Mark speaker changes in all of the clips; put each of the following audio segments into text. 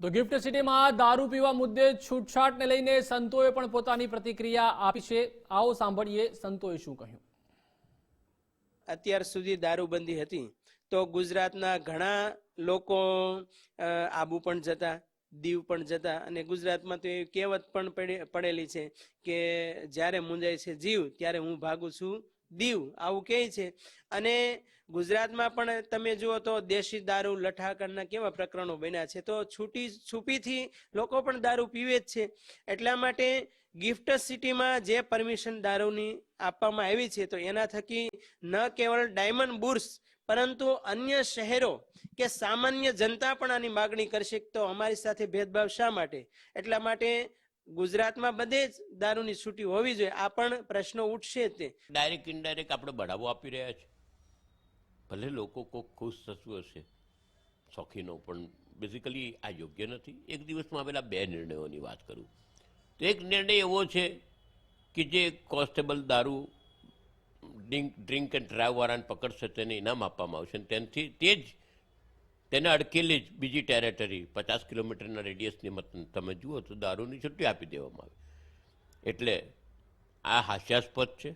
Speaker 1: તો ગિફ્ટ સિટીમાં દારૂ પીવા મુદ્દે છૂટછાટને લઈને સંતોએ પણ પોતાની પ્રતિક્રિયા આપી છે. આવો સાંભળીએ સંતોએ શું કહ્યું.
Speaker 2: અત્યાર સુધી દારૂબંધી હતી તો ગુજરાતના ઘણા લોકો આબુ પણ જતા, દીવ પણ જતા અને ગુજરાતમાં તો એ કહેવત પણ પડેલી છે કે જ્યારે મુંજાય છે જીવ, ત્યારે હું ભાગું છું દીવ, આવું કહે છે. અને ગુજરાતમાં પણ તમે જુઓ તો દેશી દારૂ, લઠાકરના કેવા પ્રકરણો બન્યા છે. તો છૂટી, છુપીથી લોકો પણ દારૂ પીવે જ છે. એટલા માટે ગિફ્ટ સિટીમાં જે પરમિશન દારૂની આપવામાં આવી છે, તો એના થકી ન કેવળ ડાયમંડ બુર્સ, પરંતુ અન્ય શહેરો કે સામાન્ય જનતા પણ આની માગણી કરશે તો અમારી સાથે ભેદભાવ શા માટે? એટલા માટે ગુજરાતમાં બધે જ દારૂની છૂટી હોવી જોઈએ. આ પણ પ્રશ્નો ઉઠશે તે.
Speaker 3: ડાયરેક્ટ ઇનડાયરેક્ટ આપણે બઢાવો આપી રહ્યા છે. ભલે લોકો કોક ખુશ થતું હશે. શોખીનો પણ બેઝિકલી આ યોગ્ય નથી. એક દિવસમાં આવેલા બે નિર્ણયોની વાત કરું. તો એક નિર્ણય એવો છે કે જે કોન્સ્ટેબલ દારૂ ડ્રિંક ડ્રિંક એન્ડ ડ્રાઈવવાળાને પકડશે તેને ઇનામ આપવામાં આવશે. તેનાથી તે જ તેને અડકેલી જ બીજી ટેરેટરી પચાસ કિલોમીટરના રેડિયસની મત તમે જુઓ તો દારૂની છુટ્ટી આપી દેવામાં આવે. એટલે આ હાસ્યાસ્પદ છે.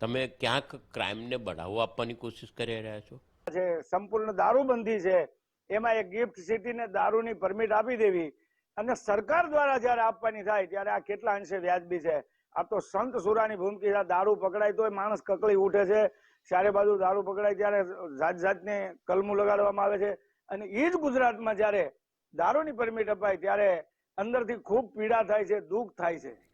Speaker 3: તમે ક્યાંક ક્રાઇમને બઢાવો આપવાની કોશિશ કરી રહ્યા છો?
Speaker 4: જે સંપૂર્ણ દારૂબંધી છે. એમાં એક ગિફ્ટ સિટીને દારૂની પરમિટ આપી દેવી. અને સરકાર દ્વારા જ્યારે આપવાની થાય, ત્યારે આ કેટલા અંશે વ્યાજબી છે. આ તો સંત સુરાની ભૂમકી દારૂ પકડાય તોય માણસ કકળી ઉઠે છે. ચારે બાજુ દારૂ પકડાય ત્યારે જાત જાતને કલમું લગાડવામાં આવે છે. અને એ જ ગુજરાતમાં જ્યારે દારૂની પરમિટ અપાય ત્યારે અંદરથી ખૂબ પીડા થાય છે, દુઃખ થાય છે.